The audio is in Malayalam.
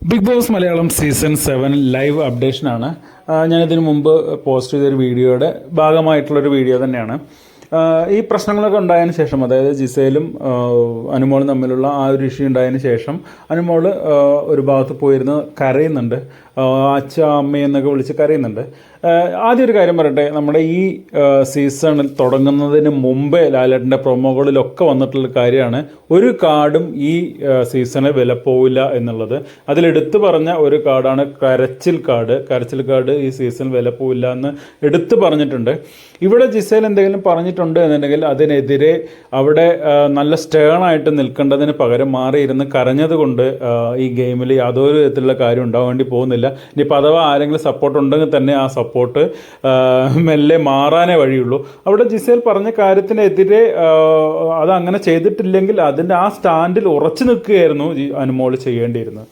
Big Boss Malayalam season seven live അപ്ഡേഷനാണ്. ഞാനിതിനു മുമ്പ് പോസ്റ്റ് ചെയ്തൊരു വീഡിയോയുടെ ഭാഗമായിട്ടുള്ളൊരു വീഡിയോ തന്നെയാണ്. ഈ പ്രശ്നങ്ങളൊക്കെ ഉണ്ടായതിനു ശേഷം അതായത് ജിസയിലും അനുമോളും തമ്മിലുള്ള ആ ഒരു ഇഷ്യൂ ഉണ്ടായതിനു ശേഷം അനുമോൾ ഒരു ഭാഗത്ത് പോയിരുന്ന് കരയുന്നുണ്ട്. അച്ഛ അമ്മ എന്നൊക്കെ വിളിച്ച് കരയുന്നുണ്ട്. ആദ്യം ഒരു കാര്യം പറയട്ടെ. നമ്മുടെ ഈ സീസണിൽ തുടങ്ങുന്നതിന് മുമ്പേ ലാലേട്ടന്റെ പ്രൊമോകളിലൊക്കെ വന്നിട്ടുള്ള കാര്യമാണ് ഒരു കാർഡും ഈ സീസണിൽ വില പോവില്ല എന്നുള്ളത്. അതിലെടുത്തു പറഞ്ഞ ഒരു കാർഡാണ് കരച്ചിൽ കാർഡ്. കരച്ചിൽ കാർഡ് ഈ സീസണിൽ വില പോവില്ല എന്ന് എടുത്തു പറഞ്ഞിട്ടുണ്ട്. ഇവിടെ ജിസയിൽ എന്തെങ്കിലും പറഞ്ഞിട്ടുണ്ട് എന്നുണ്ടെങ്കിൽ അതിനെതിരെ അവിടെ നല്ല സ്റ്റേണായിട്ട് നിൽക്കേണ്ടതിന് പകരം മാറിയിരുന്ന് കരഞ്ഞതുകൊണ്ട് ഈ ഗെയിമിൽ യാതൊരു വിധത്തിലുള്ള കാര്യം ഉണ്ടാവാൻ വേണ്ടി പോകുന്നില്ല. ഇനിയിപ്പോൾ അഥവാ ആരെങ്കിലും സപ്പോർട്ട് ഉണ്ടെങ്കിൽ തന്നെ ആ സപ്പോർട്ട് മെല്ലെ മാറാനേ വഴിയുള്ളൂ. അവിടെ ജിസേൽ പറഞ്ഞ കാര്യത്തിനെതിരെ അത് അങ്ങനെ ചെയ്തിട്ടില്ലെങ്കിൽ അതിന്റെ ആ സ്റ്റാൻഡിൽ ഉറച്ചു നിൽക്കുകയായിരുന്നു അനുമോൾ ചെയ്യേണ്ടിയിരുന്നത്.